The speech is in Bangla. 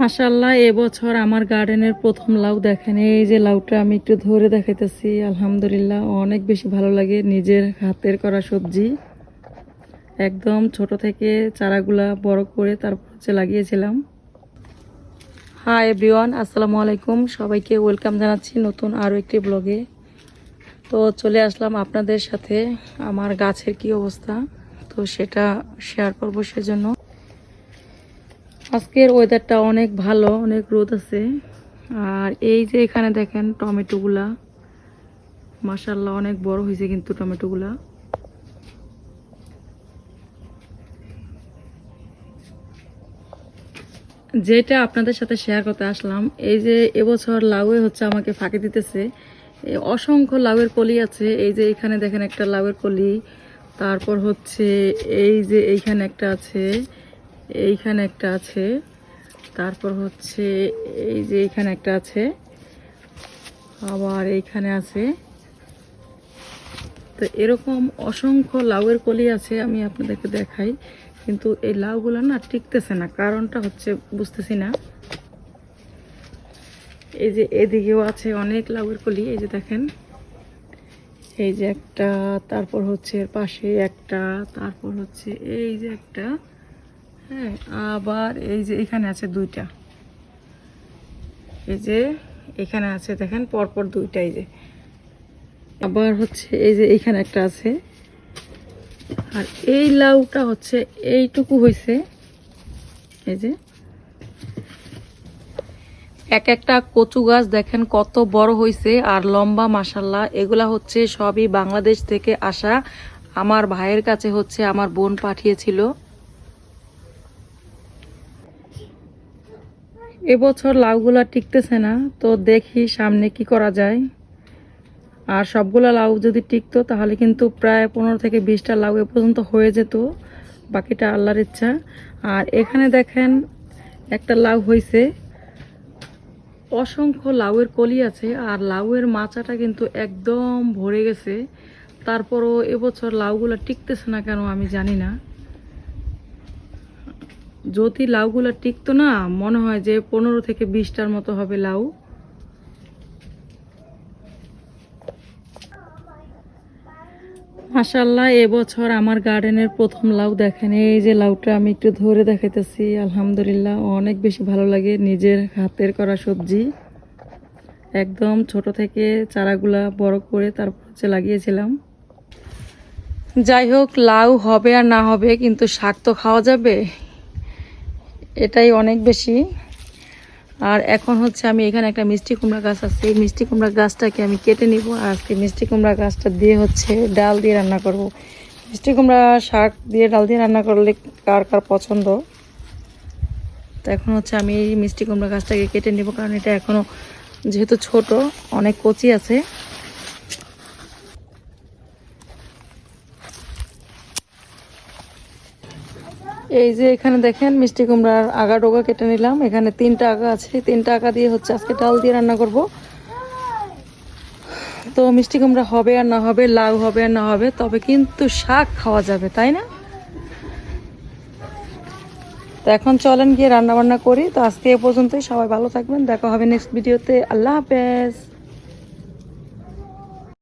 মাশাল্লাহ এবছর আমার গার্ডেনের প্রথম লাউ দেখেন। এই যে লাউটা আমি একটু ধরে দেখাইতেছি, আলহামদুলিল্লাহ, অনেক বেশি ভালো লাগে নিজের হাতের করা সবজি। একদম ছোট থেকে চারাগুলা বড় করে তারপর হচ্ছে লাগিয়েছিলাম। হাই এভরিওয়ান আসসালামু আলাইকুম। সবাইকে ওয়েলকাম জানাচ্ছি নতুন আরও একটি ব্লগে তো চলে আসলাম আপনাদের সাথে, আমার গাছের কি অবস্থা, তো সেটা শেয়ার করব সেজন্য। আজকের ওয়েদারটা অনেক ভালো, অনেক রোদ আছে। আর এই যে এখানে দেখেন টমেটোগুলা মাসাল্লাহ অনেক বড় হয়েছে কিন্তু টমেটোগুলা। যেটা আপনাদের সাথে শেয়ার করতে আসলাম, এই যে এবছর লাউয়ে হচ্ছে আমাকে ফাঁকি দিতেছে। অসংখ্য লাউয়ের কলি আছে, এই যে এখানে দেখেন একটা লাউয়ের কলি, তারপর হচ্ছে এই যে এইখানে একটা আছে এইখানে একটা আছে। তারপর হচ্ছে এই যে এইখানে একটা আছে। আবার এইখানে আছে। তো এরকম অসংখ্য লাউয়ের কলি আছে, আমি আপনাদেরকে দেখাই। কিন্তু এই লাউগুলো না টিকতেছে না, কারণটা হচ্ছে বুঝতেছি না। এই যে এদিকেও আছে অনেক লাউয়ের কলি, এই যে দেখেন। এই যে একটা, তারপর হচ্ছে এর পাশে একটা, তারপর হচ্ছে এই যে একটা। হ্যাঁ আবার এই যে এখানে আছে দুইটা। এই যে এখানে আছে দেখেন, পরপর দুইটা এই যে। আবার হচ্ছে এই যে এইখানে একটা আছে। আর এই লাউটা হচ্ছে এইটুকু হয়েছে এই যে এক একটা কচু গাছ দেখেন কত বড় হয়েছে আর লম্বা মাসাল্লাহ এগুলা হচ্ছে সবই বাংলাদেশ থেকে আসা। আমার ভাইয়ের কাছে হচ্ছে আমার বোন পাঠিয়েছিল। এবছর লাউগুলা টিকতেছে না, তো দেখি সামনে কি করা যায়। আর সবগুলা লাউ যদি টিকতো, তাহলে কিন্তু প্রায় পনেরো থেকে বিশটা লাউ এ পর্যন্ত হয়ে যেত, বাকিটা আল্লাহর ইচ্ছা। আর এখানে দেখেন একটা লাউ হয়েছে অসংখ্য লাউয়ের কলি আছে, আর লাউয়ের মাচাটা কিন্তু একদম ভরে গেছে। তারপরও এবছর লাউগুলো টিকতেছে না কেন আমি জানি না। যদি লাউগুলো টিকতো না, মনে হয় যে পনেরো থেকে বিশটার মতো হবে লাউ। মাসাল্লাহ এবছর আমার গার্ডেনের প্রথম লাউ দেখেন। এই যে লাউটা আমি একটু ধরে দেখাইতেছি, আলহামদুলিল্লাহ, অনেক বেশি ভালো লাগে নিজের হাতের করা সবজি। একদম ছোট থেকে চারাগুলা বড় করে তারপর হচ্ছে লাগিয়েছিলাম। যাই হোক, লাউ হবে আর না হবে, কিন্তু শাক তো খাওয়া যাবে। এটাই অনেক বেশি। আর এখন হচ্ছে আমি এখানে একটা মিষ্টি কুমড়া গাছ আছে। এই মিষ্টি কুমড়া গাছটাকে আমি কেটে নিব আর আজকে মিষ্টি কুমড়া গাছটা দিয়ে হচ্ছে ডাল দিয়ে রান্না করব। মিষ্টি কুমড়া শাক দিয়ে ডাল দিয়ে রান্না করলে কার কার পছন্দ? তো এখন হচ্ছে আমি এই মিষ্টি কুমড়া গাছটাকে কেটে নিব, কারণ এটা এখনও যেহেতু ছোট, অনেক কচি আছে। এই যে এখানে দেখেন মিষ্টি কুমড়ার আগা ডোগা কেটে নিলাম। এখানে তিনটা আগা আছে। তিনটা আগা দিয়ে হচ্ছে আজকে ডাল দিয়ে রান্না করব। তো মিষ্টি কুমড়া হবে আর না হবে, লাউ হবে আর না হবে, তবে কিন্তু শাক খাওয়া যাবে, তাই না? তো এখন চলেন গিয়ে রান্না বান্না করি। তো আজকে এ পর্যন্তই। সবাই ভালো থাকবেন। দেখা হবে নেক্সট ভিডিওতে আল্লাহ হাফেজ।